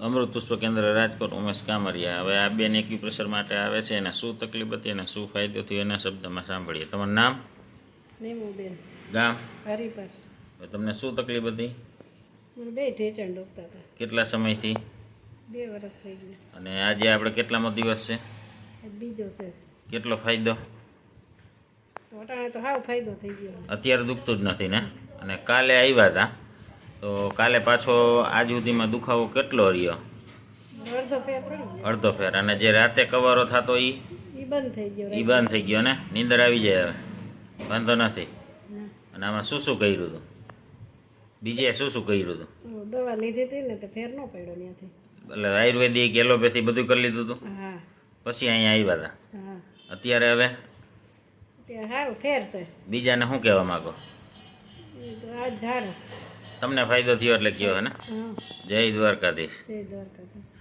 અમૃત પુષ્પ કેન્દ્ર રાજકોટ ઉમેશ કામરિયા. હવે આ બેન એક્યુપ્રેશર માટે આવે છે. એને શું તકલીફ હતી એના શું ફાયદો થયો એના શબ્દમાં સાંભળીએ. તમારું નામ? ગામ? હરિપર. તમને શું તકલીફ હતી? બે ઢેચણ દુખતા હતા. કેટલા સમયથી? બે વર્ષ થઈ ગયા. અને આજે આપણે કેટલામો દિવસ છે? બીજો છે. કેટલો ફાયદો? તો હાવ ફાયદો થઈ ગયો. અત્યારે દુખતું જ નથી ને? અને કાલે આવ્યા હતા. તો કાલે પાછો આજ સુધીમાં દુખાવો કેટલો રહ્યો? અડધો ફેર અને જે રાતે કવારો થતો એ એ બંધ થઈ ગયો એ બંધ થઈ ગયો ને? નીંદર આવી જાય હવે. વાંધો નથી. અને આમાં શું શું કર્યું હતું બીજે શું શું કર્યું હતું દવા લીધી હતી ને તો ફેર ન પડ્યો ત્યાંથી એટલે આયુર્વેદિક એલોપેથી બધું કરી લીધું હતું પછી અહીંયા આવ્યા હતા અત્યારે હવે? સારું ફેર છે. બીજાને શું કહેવા માગો? એ તો આ ઝાડ તમને ફાયદો થયો એટલે કયો હે ને? જય દ્વારકાધીશ. જય દ્વારકાધીશ.